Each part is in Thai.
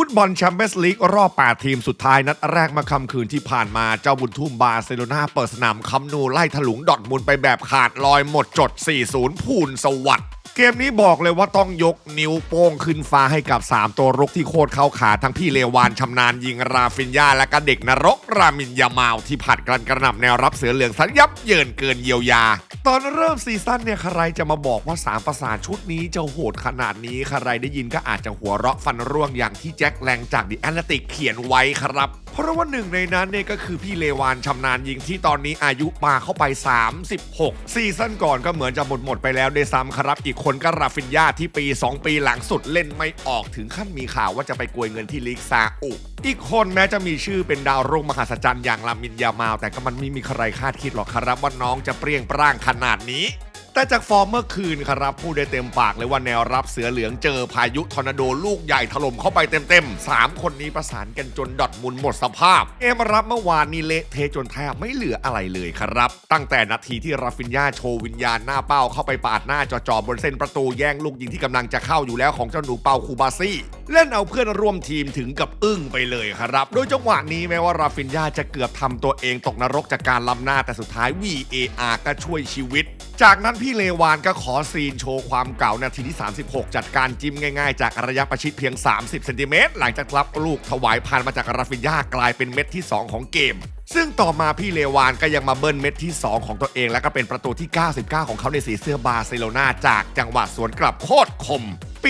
ฟุตบอลแชมเปี้ยนส์ลีกรอบ 8 ทีมสุดท้ายนัดแรกมาค่ำคืนที่ผ่านมาเจ้าบุญทุ่มบาร์เซโลนาเปิดสนามคัมนูไล่ถลุงดอทมุนไปแบบขาดลอยหมดจด 4-0 พูนสวัสด์เกมนี้บอกเลยว่าต้องยกนิ้วโป้งขึ้นฟ้าให้กับ 3 ตัวรุกที่โคตรเข้าขาทั้งพี่เลวานชำนาญยิงราฟินยาและก็เด็กนรกรามินยามาวที่ผัดกันกระหน่ำแนวรับเสือเหลืองสัญยับเยินเกินเยียวยา ตอนเริ่มซีซั่นเนี่ยใครจะมาบอกว่า3ประสานชุดนี้จะโหดขนาดนี้ใครได้ยินก็อาจจะหัวเราะฟันร่วงอย่างที่แจ็คแรงจากดิแอตติกเขียนไว้ครับ เพราะว่าหนึ่งในนั้นเนี่ยก็คือพี่เลวานชำนาญยิงที่ตอนนี้อายุปาเข้าไป 36 ซีซั่นก่อนก็เหมือนจะหมดหมดไปแล้วด้วยซ้ำครับ อีกคนก็ราฟินยาที่ปี 2 ปีหลังสุดเล่นไม่ออกถึงขั้นมีข่าวว่าจะไปกวยเงินที่ลีกซาอุอีกคนแม้จะมีชื่อเป็นดาวรุ่งมหัศจรรย์อย่างลามินยามาว แต่ก็มันไม่มีใครคาดคิดหรอกครับว่าน้องจะเปรี้ยงปร้างขนาดนี้ แต่จากฟอร์มเมื่อคืนครับพูดได้เต็มปากเลยว่าแนวรับเสือเหลืองเจอพายุทอร์นาโดลูกใหญ่ถล่มเข้าไปเต็มๆ 3 คนนี้ประสานกันจนดอทมุนหมดสภาพ เอมรับเมื่อวานนี้เละเทจนแทบไม่เหลืออะไรเลยครับ ตั้งแต่นาทีที่ราฟินยาโชว์วิญญาณหน้าเป้าเข้าไปปาดหน้าจ่อๆบนเส้นประตูแย่งลูกยิงที่กำลังจะเข้าอยู่แล้วของเจ้าหนูเปาคูบาซี่ เล่นเอาเพื่อนร่วมทีมถึงกับอึ้งไปเลยครับ โดยจังหวะนี้แม้ว่าราฟินยาจะเกือบทำตัวเองตกนรกจากการล้ำหน้าแต่สุดท้าย VAR ก็ช่วยชีวิต จากนั้นพี่เลวานก็ขอซีนโชว์ความเก่านาทีที่ 36 จัดการจิ้มง่ายๆ จากระยะประชิดเพียง 30 เซนติเมตรหลังจากรับลูกถวายผ่านมาจากราฟินยากลายเป็นเม็ดที่ 2 ของเกมซึ่งต่อมาพี่เลวานก็ยังมาเบิ้ลเม็ดที่ 2 ของตัวเอง และก็เป็นประตูที่ 99 ของเขาในสีเสื้อบาร์เซโลนาจากจังหวะสวนกลับโคตรคม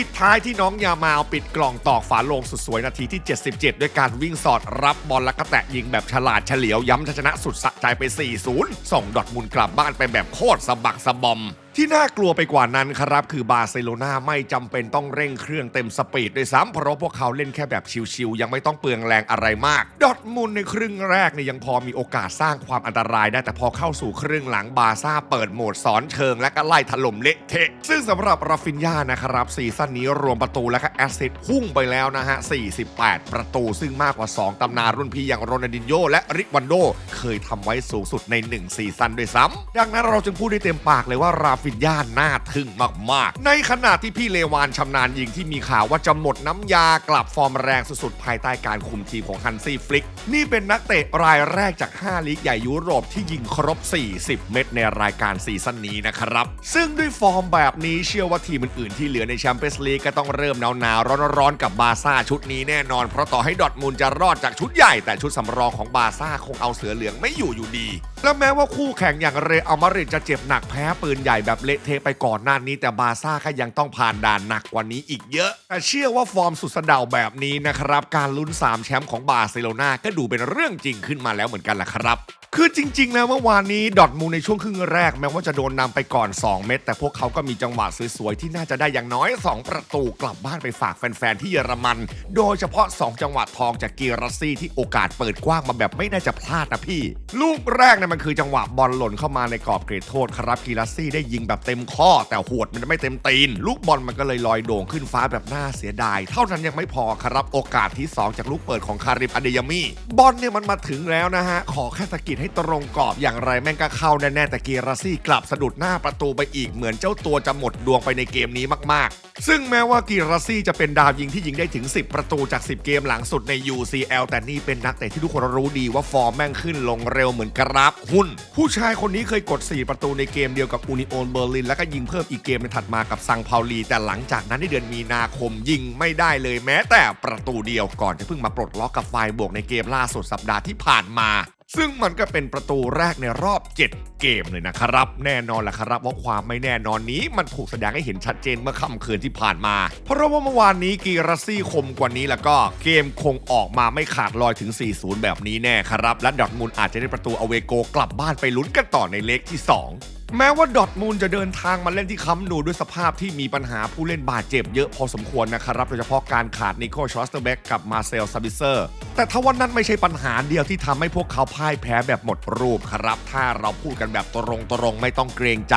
ปิดท้ายที่น้องยามาวปิดกล่องตอกฝาโลงสุดสวยนาทีที่ 77 ด้วยการวิ่งสอดรับบอลแล้วก็แตะยิงแบบฉลาดเฉลียวย้ำชัยชนะสุดสะใจไป 4-0 ส่งดอทมุลกลับบ้านไปแบบโคตรสะบักสะบอม ที่น่ากลัวไปกว่านั้นครับ คือบาร์เซโลนาไม่จำเป็นต้องเร่งเครื่องเต็มสปีดด้วยซ้ำเพราะพวกเขาเล่นแค่แบบชิวๆยังไม่ต้องเปลืองแรงอะไรมาก ดอทมุนในครึ่งแรกเนี่ยยังพอมีโอกาสสร้างความอันตรายได้แต่พอเข้าสู่ครึ่งหลังบาร์ซ่าเปิดโหมดสอนเชิงและก็ไล่ถล่มเละเทะ ซึ่งสำหรับราฟินยานะครับซีซั่นนี้รวมประตูและก็แอสซิสต์พุ่งไปแล้วนะฮะ 48 ประตูซึ่งมากกว่า 2ตำนานรุ่นพี่อย่างโรนัลดินโญและริวันโดเคยทำไว้สูงสุดใน 1 ซีซั่นด้วยซ้ำดังนั้นเราจึงพูดได้เต็มปากเลยว่าราฟนยาน่าทึ่งมากๆ ในขณะที่พี่เลวานชำนาญยิงที่มีข่าวว่าจะหมดน้ำยากลับฟอร์มแรงสุดๆ ภายใต้การคุมทีมของฮันซี่ฟลิก นี่เป็นนักเตะรายแรกจาก 5 ลีกใหญ่ยุโรปที่ยิงครบ 40 เม็ดในรายการซีซั่นนี้นะครับ ซึ่งด้วยฟอร์มแบบนี้เชื่อว่าทีมอื่นๆ ที่เหลือในแชมเปี้ยนส์ลีกก็ต้องเริ่มหนาวๆร้อนๆกับบาซ่าชุดนี้แน่นอน เพราะต่อให้ดอทมุนด์จะรอดจากชุดใหญ่แต่ชุดสำรองของบาซ่าคงเอาเสือเหลืองไม่อยู่อยู่ดีและแม้ว่าคู่แข่งอย่างเรอัลมาดริดจะเจ็บหนักแพ้ปืนใหญ่แบบเละเทะไปก่อนหน้านี้ แต่บาซ่าก็ยังต้องผ่านด่านหนักกว่านี้อีกเยอะ แต่เชื่อว่าฟอร์มสุดสะเดาแบบนี้นะครับ การลุ้น 3 แชมป์ของบาร์เซโลนาก็ดูเป็นเรื่องจริงขึ้นมาแล้วเหมือนกันล่ะครับ คือจริงๆแล้วเมื่อวานนี้ดอทมูลในช่วงครึ่งแรกแม้ว่าจะโดนนำไปก่อน 2 เม็ดแต่พวกเขาก็มีจังหวะสวย ๆ ที่น่าจะได้อย่างน้อย 2 ประตูกลับบ้านไปฝากแฟน ๆ ที่เยอรมัน โดยเฉพาะ 2 จังหวะทองจากกีรัสซี่ที่โอกาสเปิดกว้างมาแบบไม่น่าจะพลาดนะพี่ ลูกแรกเนี่ยมันคือจังหวะบอลหล่นเข้ามาในกรอบเขตโทษครับกีรัสซี่ได้ยิงแบบเต็มข้อ แต่หวดมันไม่เต็มตีน ลูกบอลมันก็เลยลอยโด่งขึ้นฟ้าแบบน่าเสียดาย เท่านั้นยังไม่พอครับโอกาสที่ 2 จากลูกเปิดของคาริมอเดยามีบอลเนี่ยมันมาถึงแล้วนะฮะขอแค่สกิดให้ตรงกรอบอย่างไรแม่งก็เข้าแน่ๆแต่กีราซี่กลับสะดุดหน้าประตูไปอีกเหมือนเจ้าตัวจะหมดดวงไปในเกมนี้มากๆ ซึ่งแม้ว่ากีราซี่จะเป็นดาวยิงที่ยิงได้ถึง 10 ประตูจาก 10 เกมหลังสุดใน UCL แต่นี่เป็นนักเตะที่ทุกคนรู้ดีว่าฟอร์มแม่งขึ้นลงเร็วเหมือนกราฟหุ้น ผู้ชายคนนี้เคยกด 4 ประตูในเกมเดียวกับอูนิโอนเบอร์ลินแล้วก็ยิงเพิ่มอีกเกมในถัดมากับซังเปาลีแต่หลังจากนั้นในเดือนมีนาคมยิงไม่ได้เลยแม้แต่ประตูเดียวก่อนจะเพิ่งมาปลดล็อกกับไฟบวกในเกมล่าสุดสัปดาห์ที่ผ่านมา ซึ่งมันก็เป็นประตูแรกในรอบ 7 เกมเลยนะครับ แน่นอนแหละครับว่าความไม่แน่นอนนี้มันถูกแสดงให้เห็นชัดเจนเมื่อค่ำคืนที่ผ่านมา เพราะว่าเมื่อวานนี้กีรัสซี่คมกว่านี้แล้วก็เกมคงออกมาไม่ขาดลอยถึง 4-0 แบบนี้แน่ครับ และดอทมูลอาจจะได้ประตูอเวโกกลับบ้านไปลุ้นกันต่อในเลกที่ 2 แม้ว่าดอทมูลจะเดินทางมาเล่นที่คัมป์นูด้วยสภาพที่มีปัญหาผู้เล่นบาดเจ็บเยอะพอสมควรนะครับโดยเฉพาะการขาดนิโคลชอสเตอร์แบ็กกับมาเซลซาบิเซอร์ แต่ทว่านั้นไม่ใช่ปัญหาเดียวที่ทำให้พวกเขาพ่ายแพ้แบบหมดรูปครับ ถ้าเราพูดกันแบบตรงตรงๆไม่ต้องเกรงใจ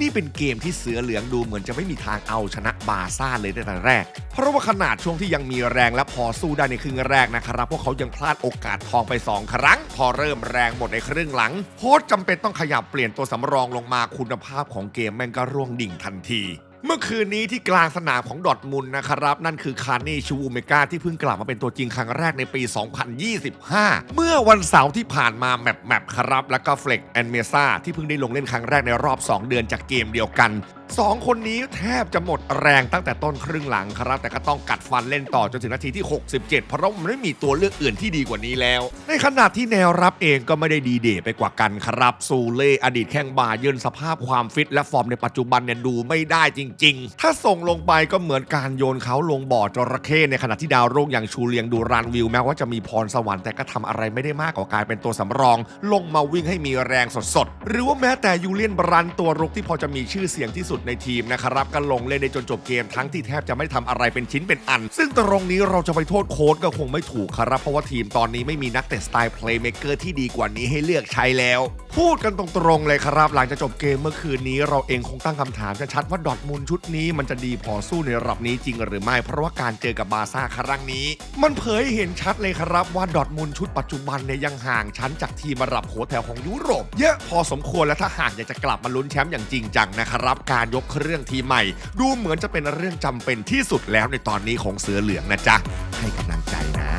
นี่เป็นเกมที่เสือเหลืองดูเหมือนจะไม่มีทางเอาชนะบาซ่าเลยตั้งแต่แรก เพราะว่าขนาดช่วงที่ยังมีแรงและพอสู้ได้ในครึ่งแรกนะครับพวกเขายังพลาดโอกาสทองไป 2 ครั้ง พอเริ่มแรงหมดในครึ่งหลังโค้ชจำเป็นต้องขยับเปลี่ยนตัวสำรองลงมาคุณภาพของเกมแม่งก็ร่วงดิ่งทันที เมื่อคืนนี้ที่กลางสนามของดอทมุนนะครับ นั่นคือคาร์นี่ชูวูเมกาที่เพิ่งกลับมาเป็นตัวจริงครั้งแรกในปี 2025 เมื่อวันเสาร์ที่ผ่านมาแมปแมปครับ แล้วก็เฟล็กแอนเมซ่าที่เพิ่งได้ลงเล่นครั้งแรกในรอบ 2 เดือนจากเกมเดียวกัน สองคนนี้แทบจะหมดแรงตั้งแต่ต้นครึ่งหลังครับ แต่ก็ต้องกัดฟันเล่นต่อจนถึงนาทีที่ 67 เพราะมันไม่มีตัวเลือกอื่นที่ดีกว่านี้แล้ว ในขณะที่แนวรับเองก็ไม่ได้ดีเดย์ไปกว่ากันครับ ซูเล่อดีตแข้งบาเยิร์นสภาพความฟิตและฟอร์มในปัจจุบันเนี่ยดูไม่ได้จริง ๆ ถ้าส่งลงไปก็เหมือนการโยนเขาลงบ่อจระเข้ในขณะที่ดาวรุ่งอย่างชูเลียงดูรานวิวแม้ว่าจะมีพรสวรรค์แต่ก็ทำอะไรไม่ได้มากกว่าการเป็นตัวสำรอง ลงมาวิ่งให้มีแรงสดๆหรือว่าแม้แต่ยูเลียนบรันตัวรุกที่พอจะมีชื่อเสียงที่สุดในทีมนะครับก็ลงเล่นได้จนจบเกมทั้งที่แทบจะไม่ทำอะไรเป็นชิ้นเป็นอัน ซึ่งตรงนี้เราจะไปโทษโค้ชก็คงไม่ถูกครับ เพราะว่าทีมตอนนี้ไม่มีนักเตะสไตล์เพลย์เม k เกอร์ที่ดีกว่านี้ให้เลือกใช้แล้ว พูดกันตรงๆเลยครับ หลังจากจบเกมเมื่อคืนนี้เราเองคงตั้งคำถามชัดๆว่าดอทมุนด์ชุดนี้มันจะดีพอสู้ในระดับนี้จริงหรือไม่ เพราะว่าการเจอกับบาซ่าครั้งนี้ มันเผยเห็นชัดเลยครับว่าดอทมุนด์ชุดปัจจุบันเนี่ยยังห่างชั้นจากทีมระดับหัวแถวของยุโรป เยอะพอสมควรและถ้าหากอยากจะกลับมาลุ้นแชมป์อย่างจริงจังนะครับการยกเครื่องทีใหม่ ดูเหมือนจะเป็นเรื่องจำเป็นที่สุดแล้วในตอนนี้ของเสือเหลืองนะจ๊ะให้กำลังใจนะ